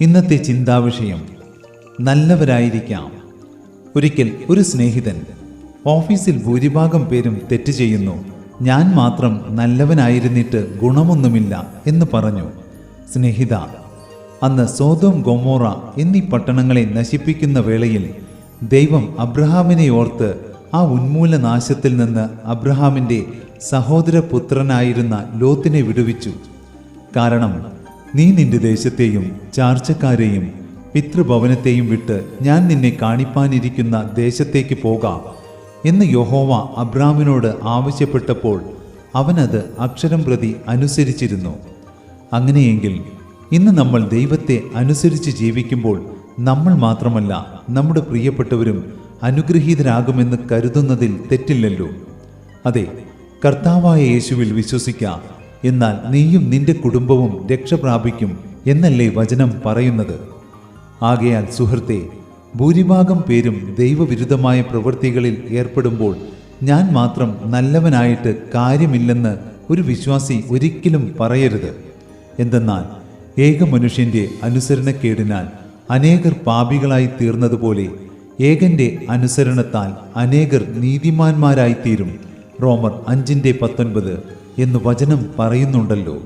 ഇന്നത്തെ ചിന്താവിഷയം നല്ലവരായിരിക്കാം. ഒരിക്കൽ ഒരു സ്നേഹിതൻ ഓഫീസിൽ ഭൂരിഭാഗം പേരും തെറ്റ് ചെയ്യുന്നു. ഞാൻ മാത്രം നല്ലവനായിരുന്നിട്ട് ഗുണമൊന്നുമില്ല എന്ന് പറഞ്ഞു. സ്നേഹിത അന്ന് സോതോം ഗൊമോറ എന്നീ പട്ടണങ്ങളെ നശിപ്പിക്കുന്ന വേളയിൽ ദൈവം അബ്രഹാമിനെ ഓർത്ത് ആ ഉന്മൂലനാശത്തിൽ നിന്ന് അബ്രഹാമിന്റെ സഹോദരപുത്രനായിരുന്ന ലോത്തിനെ വിടുവിച്ചു. കാരണം നീ നിന്റെ ദേശത്തെയും ചാർച്ചക്കാരെയും പിതൃഭവനത്തെയും വിട്ട് ഞാൻ നിന്നെ കാണിപ്പാനിരിക്കുന്ന ദേശത്തേക്ക് പോകാം എന്ന് യഹോവ അബ്രാമിനോട് ആവശ്യപ്പെട്ടപ്പോൾ അവനത് അക്ഷരം പ്രതി അനുസരിച്ചിരുന്നു. അങ്ങനെയെങ്കിൽ ഇന്ന് നമ്മൾ ദൈവത്തെ അനുസരിച്ച് ജീവിക്കുമ്പോൾ നമ്മൾ മാത്രമല്ല നമ്മുടെ പ്രിയപ്പെട്ടവരും അനുഗ്രഹീതരാകുമെന്ന് കരുതുന്നതിൽ തെറ്റില്ലല്ലോ. അതെ കർത്താവായ യേശുവിൽ വിശ്വസിക്കാം എന്നാൽ നീയും നിന്റെ കുടുംബവും രക്ഷ പ്രാപിക്കും എന്നല്ലേ വചനം പറയുന്നത്. ആകയാൽ സുഹൃത്തെ ഭൂരിഭാഗം പേരും ദൈവവിരുദ്ധമായ പ്രവൃത്തികളിൽ ഏർപ്പെടുമ്പോൾ ഞാൻ മാത്രം നല്ലവനായിട്ട് കാര്യമില്ലെന്ന് ഒരു വിശ്വാസി ഒരിക്കലും പറയരുത്. എന്തെന്നാൽ ഏക മനുഷ്യന്റെ അനുസരണക്കേടിനാൽ അനേകർ പാപികളായി തീർന്നതുപോലെ ഏകന്റെ അനുസരണത്താൽ അനേകർ നീതിമാന്മാരായിത്തീരും റോമർ അഞ്ചിന്റെ പത്തൊൻപത് എന്ന് വചനം പറയുന്നുണ്ടല്ലോ.